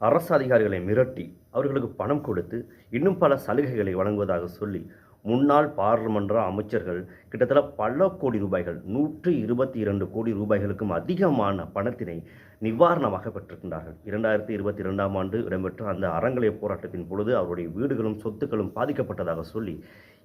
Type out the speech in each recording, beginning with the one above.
அரசு அதிகாரிகளை மிரட்டி அவர்களுக்கு பணம் கொடுத்து இன்னும் பல சலுகைகளை வழங்குவதாக சொல்லி முன்னாள் பாராளுமன்ற அமைச்சர்கள் கிட்டத்தட்ட பல கோடி ரூபாய்கள் நூற்றி இருபத்தி இரண்டு கோடி ரூபாய்களுக்கும் அதிகமான பணத்தினை நிவாரணமாக பெற்றிருக்கின்றார்கள். இரண்டாயிரத்தி இருபத்தி இரண்டாம் ஆண்டு இடம்பெற்ற அந்த அறங்கலை போராட்டத்தின் பொழுது அவருடைய வீடுகளும் சொத்துக்களும் பாதிக்கப்பட்டதாக சொல்லி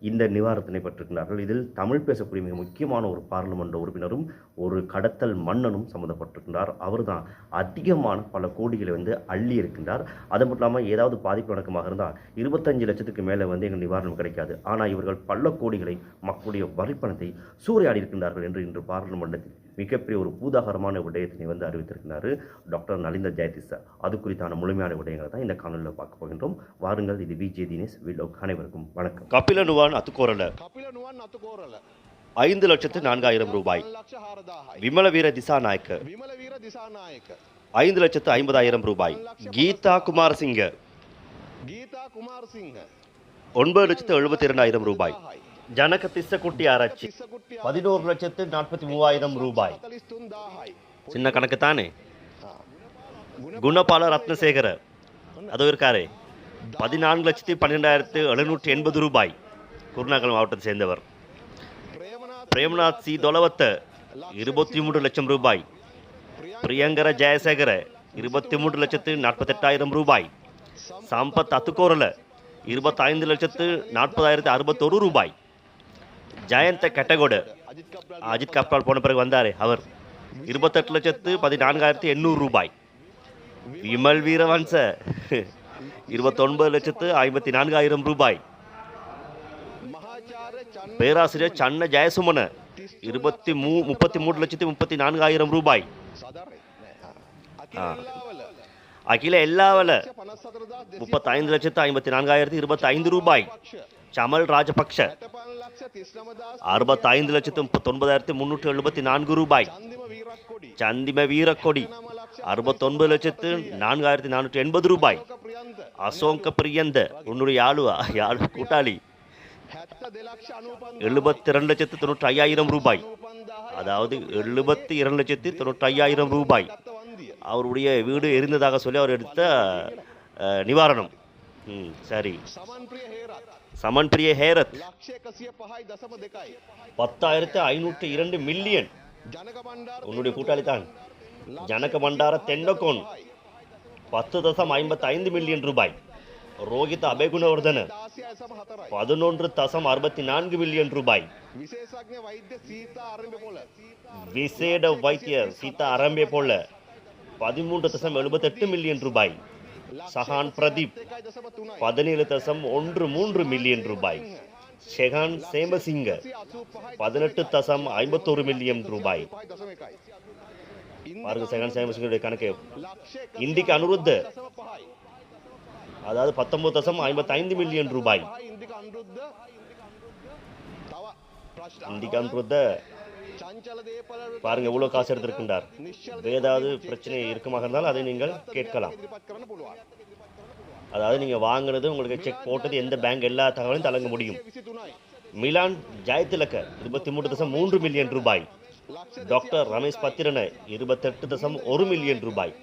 இந்த நிவாரணத்தினை பெற்றிருக்கிறார்கள். இதில் தமிழ் பேசக்கூடிய மிக முக்கியமான ஒரு பாராளுமன்ற உறுப்பினரும் ஒரு கடத்தல் மன்னனும் சம்மந்தப்பட்டிருக்கின்றார். அவர்தான் அதிகமான பல கோடிகளை வந்து அள்ளி இருக்கின்றார். அது மட்டும் இல்லாமல் ஏதாவது பாதிப்பு வணக்கமாக இருந்தால் இருபத்தஞ்சு லட்சத்துக்கு மேலே வந்து எங்கள் நிவாரணம் கிடைக்காது. ஆனால் இவர்கள் பல கோடிகளை மக்களுடைய வரிப்பணத்தை சூறையாடி இருக்கின்றார்கள் என்று இன்று பாராளுமன்றத்தில் மிகப்பெரிய ஒரு பூதாகரமான விடயத்தினை வந்து அறிவித்திருக்கிறார் டாக்டர் நலிந்த ஜெயதி சார். அது குறித்தான முழுமையான விடயங்களை தான் இந்த காணொலியில் பார்க்க போகின்றோம். வாருங்கள் இது பிஜே தினேஷ் வீடியோ அனைவருக்கும் வணக்கம். கபிலனுவான் அத்துக்கோரல கபிலனுவான் அத்துக்கோரல ஐந்து லட்சத்து நான்காயிரம் ரூபாய். விமல வீர திசா நாயக்கர் நாயக்க ஐந்து லட்சத்து ஐம்பதாயிரம் ரூபாய். கீதா குமார் சிங்க. ஒன்பது லட்சத்து எழுபத்தி இரண்டாயிரம் ரூபாய். ஜனக திஸ்ஸகுட்டி ஆராய்ச்சி. பதினோரு லட்சத்து நாற்பத்தி மூவாயிரம் ரூபாய். சின்ன கணக்கு தானே குணபால ரத்னசேகர. அதுவும் இருக்காரு. பதினான்கு லட்சத்தி பன்னிரெண்டாயிரத்து எழுநூற்றி எண்பது ரூபாய். குருநாகல் மாவட்டத்தை சேர்ந்தவர். பிரேமநாத் சி. தொலவத்த இருபத்தி மூன்று லட்சம் ரூபாய். பிரியங்கர ஜெயசேகர இருபத்தி மூன்று லட்சத்து நாற்பத்தெட்டாயிரம் ரூபாய். சம்பத் அத்துக்கோரல இருபத்தைந்து லட்சத்து நாற்பதாயிரத்து அறுபத்தொரு ரூபாய். ஜெயந்த கெட்டகோடு. அஜித் கப்ரால் போன பிறகு வந்தார் அவர். இருபத்தெட்டு லட்சத்து பதினான்காயிரத்தி எண்ணூறு ரூபாய். விமல் வீரவன்ச. இருபத்தொன்பது லட்சத்து ஐம்பத்தி நான்காயிரம் ரூபாய். பேராசிரியர் சன்ன ஜெயசுமன இருபத்தி மூ முப்பத்தி மூணு லட்சத்தி முப்பத்தி நான்காயிரம் ரூபாய் அகில எல்லாவில். முப்பத்தி ஐந்து லட்சத்து ஐம்பத்தி நான்காயிரத்தி இருபத்தி ஐந்து ரூபாய். சமல் ராஜபக்ஷ. அறுபத்தி ஐந்து லட்சத்து முப்பத்தொன்பதாயிரத்தி முன்னூற்றி எழுபத்தி நான்கு ரூபாய். சந்திம வீரக்கொடி அறுபத்தொன்பது லட்சத்து நான்காயிரத்தி நானூற்றி எண்பது ரூபாய். அசோங்க பிரியந்த உன்னுடைய ஆளுவா யாழ் கூட்டாளி எழுபத்தி ரெண்டு லட்சத்து தொண்ணூற்றி ஐயாயிரம் ரூபாய். அதாவது எழுபத்தி இரண்டு லட்சத்தி தொண்ணூற்றி ஐயாயிரம் ரூபாய். அவருடைய வீடு எரிந்ததாக சொல்லி அவர் எடுத்த நிவாரணம். ம் சரி. சமன் பிரிய ஹேரத். பத்தாயிரத்து ஐநூற்று இரண்டு மில்லியன் உன்னுடைய கூட்டாளிதான் ஜனக பண்டார தெண்டகோன் பத்து தசம் ஐம்பத்தி ஐந்து மில்லியன் ரூபாய். ரோஹித் அபேகுணவர்தன. பதினொன்று தசம் அறுபத்தி நான்கு மில்லியன் ரூபாய். விசேட வைத்திய சீதா அரம்பே போல. பதிமூன்று தசம் எழுபத்தெட்டு மில்லியன் ரூபாய். சஹான் பிரதீப் பதினேழு தசம் ஒன்று மூன்று மில்லியன் ரூபாய். ஷெகான் சேமசிங்க பதினெட்டு தசம் ஐம்பத்தோரு மில்லியன் ரூபாய். பாருங்க ஷெகான் சேமசிங்கருடைய கணக்கு. இந்திக்கு அனுருத்த அதாவது பத்தொன்பது தசம் ஐம்பத்தி ஐந்து மில்லியன் ரூபாய். இந்திக்கு அனுருத்த பாருங்க இவ்வளோ காசு எடுத்திருக்கின்றார். ஏதாவது பிரச்சனை இருக்குமாக இருந்தால் அதை நீங்கள் கேட்கலாம். அதாவது நீங்கள் வாங்கினது உங்களுக்கு செக் போட்டது எந்த பேங்க் எல்லா தகவலையும் தழங்க முடியும். மிலான் ஜாயத்திலக்க இருபத்தி மூன்று தசம் மூன்று மில்லியன் ரூபாய். டாக்டர் ரமேஷ் பத்திரன இருபத்தெட்டு தசம் ஒரு மில்லியன் ரூபாய்.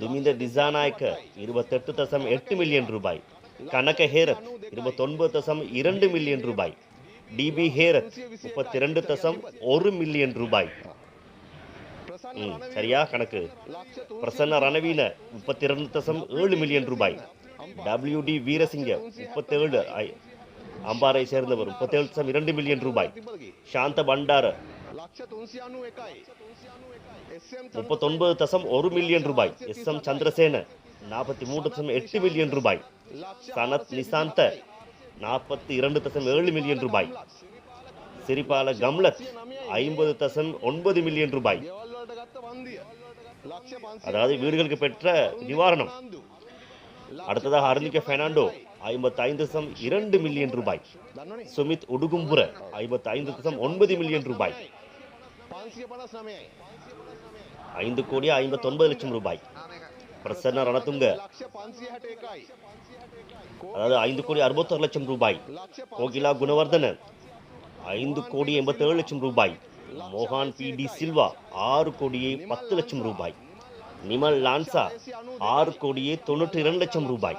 துமிந்த டிசாநாயக்க இருபத்தெட்டு தசம் எட்டு மில்லியன் ரூபாய். கனக ஹேரத் இருபத்தொன்பது தசம் இரண்டு மில்லியன் ரூபாய். டிபி ஹேரத் முப்பத்தி ரெண்டு தசம் ஒரு மில்லியன் ரூபாய். சரியா கணக்கு. பிரசன்ன ரணவீன முப்பத்தி ரெண்டு தசம் ஏழு மில்லியன் ரூபாய். டபிள்யூ டி வீரசிங்க முப்பத்தேழு அம்பாரை சேர்ந்தவர் முப்பத்தேழு தசம் இரண்டு மில்லியன் ரூபாய். சாந்த பண்டார முப்பத்தொன்பது தசம் ஒரு மில்லியன் ரூபாய். எஸ் எம் சந்திரசேன நாற்பத்தி மூன்று தசம் எட்டு மில்லியன் ரூபாய். சனத் நிசாந்த நாற்பத்தி இரண்டு தசம் ஏழு மில்லியன் ரூபாய். சிரிபால கம்லத் ஐம்பது தசம் ஒன்பது மில்லியன் ரூபாய். அதாவது வீடுகளுக்கு பெற்ற நிவாரணம். அடுத்ததாக அருணிக்க பெர்னாண்டோ ஐம்பத்தைந்து தசம் இரண்டு மில்லியன் ரூபாய். சுமித் உடுகும்புர ஐம்பத்தைந்து தசம் ஒன்பது மில்லியன் ரூபாய். ஐந்து கோடி ஐம்பத்தொன்பது லட்சம் ரூபாய். பிரசன்ன ரணத்துங்க அதாவது ஐந்து கோடி அறுபத்தாறு லட்சம் ரூபாய். கோகிலா குணவர்தன ஐந்து கோடி எண்பத்தேழு லட்சம் ரூபாய். மோகான் பி டி சில்வா ஆறு கோடியே பத்து லட்சம் ரூபாய். நிமல் லான்சா ஆறு கோடியே தொண்ணூற்றி இரண்டு லட்சம் ரூபாய்.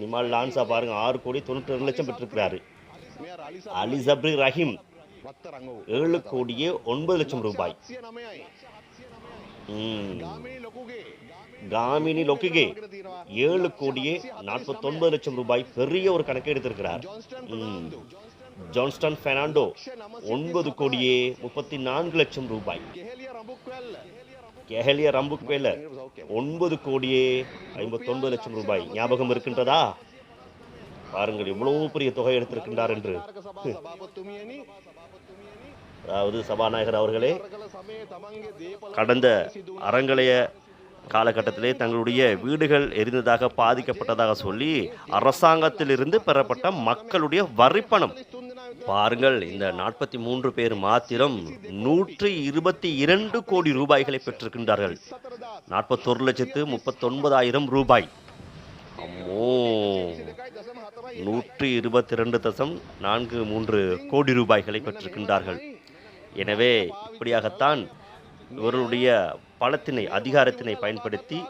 நிமல் லான்சா பாருங்க ஆறு கோடி தொண்ணூற்றி இரண்டு லட்சம் பெற்றிருக்கிறாரு. அலிசப்ரி ரஹீம் ஏழு கோடியே ஒன்பது லட்சம் ரூபாய். காமினி லொக்கிகே ஏழு கோடியே நாற்பத்தொன்பது லட்சம் ரூபாய் பெரிய ஒரு கணக்கை எடுத்திருக்கிறார். ஜான்ஸ்டன் பெர்னாண்டோ ஒன்பது கோடியே முப்பத்தி நான்கு லட்சம் ரூபாய். கெஹலிய ரம்புக்வேல ஒன்பது கோடியே ஐம்பத்தொன்பது லட்சம் ரூபாய். ஞாபகம் இருக்கின்றதா? பாருங்கள் எவ்வளவு பெரிய தொகை எடுத்திருக்கின்றார் என்று. அதாவது சபாநாயகர் அவர்களே கடந்த அரங்கலைய காலகட்டத்திலே தங்களுடைய வீடுகள் எரிந்ததாக பாதிக்கப்பட்டதாக சொல்லி அரசாங்கத்திலிருந்து பெறப்பட்ட மக்களுடைய வரிப்பணம். பாருங்கள் இந்த நாற்பத்தி மூன்று பேர் மாத்திரம் நூற்றி இருபத்தி இரண்டு கோடி ரூபாய்களை பெற்றிருக்கின்றார்கள். நாற்பத்தொரு லட்சத்து முப்பத்தொன்பதாயிரம் ரூபாய். அம்மோ! நூற்றி இருபத்தி ரெண்டு தசம் நான்கு மூன்று கோடி ரூபாய்களை பெற்றிருக்கின்றார்கள். எனவே இப்படியாகத்தான் இவர்களுடைய பலத்தினை அதிகாரத்தினை பயன்படுத்தி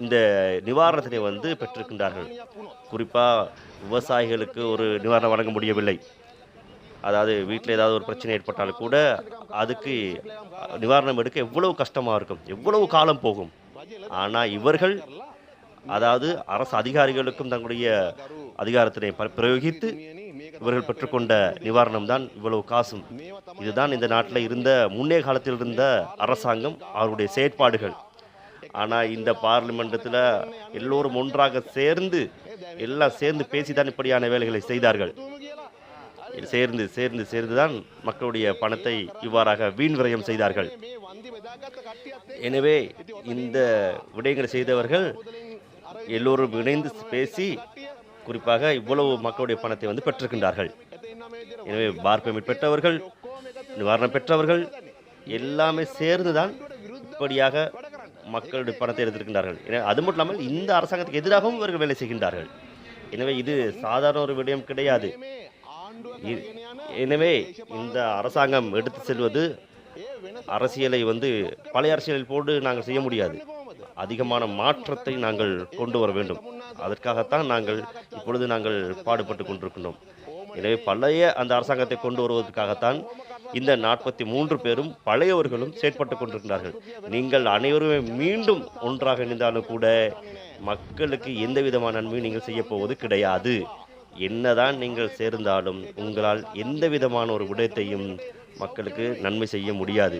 இந்த நிவாரணத்தினை வந்து பெற்றிருக்கின்றார்கள். குறிப்பாக விவசாயிகளுக்கு ஒரு நிவாரணம் வழங்க முடியவில்லை. அதாவது வீட்டில் ஏதாவது ஒரு பிரச்சனை ஏற்பட்டாலும் கூட அதுக்கு நிவாரணம் எடுக்க எவ்வளவு கஷ்டமாக இருக்கும் எவ்வளவு காலம் போகும். ஆனால் இவர்கள் அதாவது அரசு அதிகாரிகளுக்கும் தங்களுடைய அதிகாரத்தினை ப- பிரயோகித்து இவர்கள் பெற்றுக்கொண்ட நிவாரணம் தான் இவ்வளவு காசும். இதுதான் இந்த நாட்டில் இருந்த முன்னே காலத்தில் இருந்த அரசாங்கம் அவருடைய செயற்பாடுகள். ஆனால் இந்த பார்லிமெண்டத்தில் எல்லோரும் ஒன்றாக சேர்ந்து எல்லாம் சேர்ந்து பேசிதான் இப்படியான வேலைகளை செய்தார்கள். சேர்ந்து சேர்ந்து சேர்ந்து தான் மக்களுடைய பணத்தை இவ்வாறாக வீண் விரயம் செய்தார்கள். எனவே இந்த விடயங்களை செய்தவர்கள் எல்லோரும் இணைந்து பேசி குறிப்பாக இவ்வளவு மக்களுடைய பணத்தை வந்து பெற்றிருக்கின்றார்கள். எனவே பார் பெற்றவர்கள் நிவாரணம் பெற்றவர்கள் எல்லாமே சேர்ந்து தான் இப்படியாக மக்களுடைய பணத்தை எடுத்திருக்கின்றார்கள். எனவே அது மட்டும் இல்லாமல் இந்த அரசாங்கத்துக்கு எதிராகவும் இவர்கள் வேலை செய்கின்றார்கள். எனவே இது சாதாரண ஒரு விடயம் கிடையாது. எனவே இந்த அரசாங்கம் எடுத்து செல்வது அரசியலை வந்து பழைய அரசியலில் போட்டு நாங்கள் செய்ய முடியாது. அதிகமான மாற்றத்தை நாங்கள் கொண்டு வர வேண்டும். அதற்காகத்தான் நாங்கள் இப்பொழுது நாங்கள் பாடுபட்டு கொண்டிருக்கின்றோம். எனவே பழைய அந்த அரசாங்கத்தை கொண்டு வருவதற்காகத்தான் இந்த நாற்பத்தி மூன்று பேரும் பழையவர்களும் செயற்பட்டு கொண்டிருக்கிறார்கள். நீங்கள் அனைவருமே மீண்டும் ஒன்றாக இணைந்தாலும் கூட மக்களுக்கு எந்த விதமான நன்மையும் நீங்கள் செய்யப்போவது கிடையாது. என்னதான் நீங்கள் சேர்ந்தாலும் உங்களால் எந்த விதமான ஒரு விடயத்தையும் மக்களுக்கு நன்மை செய்ய முடியாது.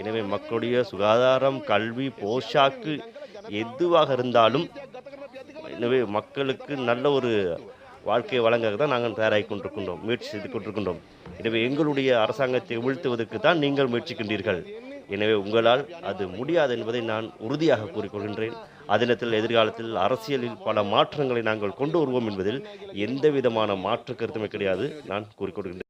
எனவே மக்களுடைய சுகாதாரம் கல்வி போஷாக்கு எதுவாக இருந்தாலும் எனவே மக்களுக்கு நல்ல ஒரு வாழ்க்கையை வழங்க தான் நாங்கள் தயாராகி கொண்டிருக்கின்றோம் முயற்சி செய்து கொண்டிருக்கின்றோம். எனவே எங்களுடைய அரசாங்கத்தை வீழ்த்துவதற்கு தான் நீங்கள் முயற்சிக்கின்றீர்கள். எனவே உங்களால் அது முடியாது என்பதை நான் உறுதியாக கூறிக்கொள்கின்றேன். அதினத்தில் எதிர்காலத்தில் அரசியலில் பல மாற்றங்களை நாங்கள் கொண்டு வருவோம் என்பதில் எந்த விதமான மாற்று கருத்துமே கிடையாது. நான் கூறிக்கொள்கின்றேன்.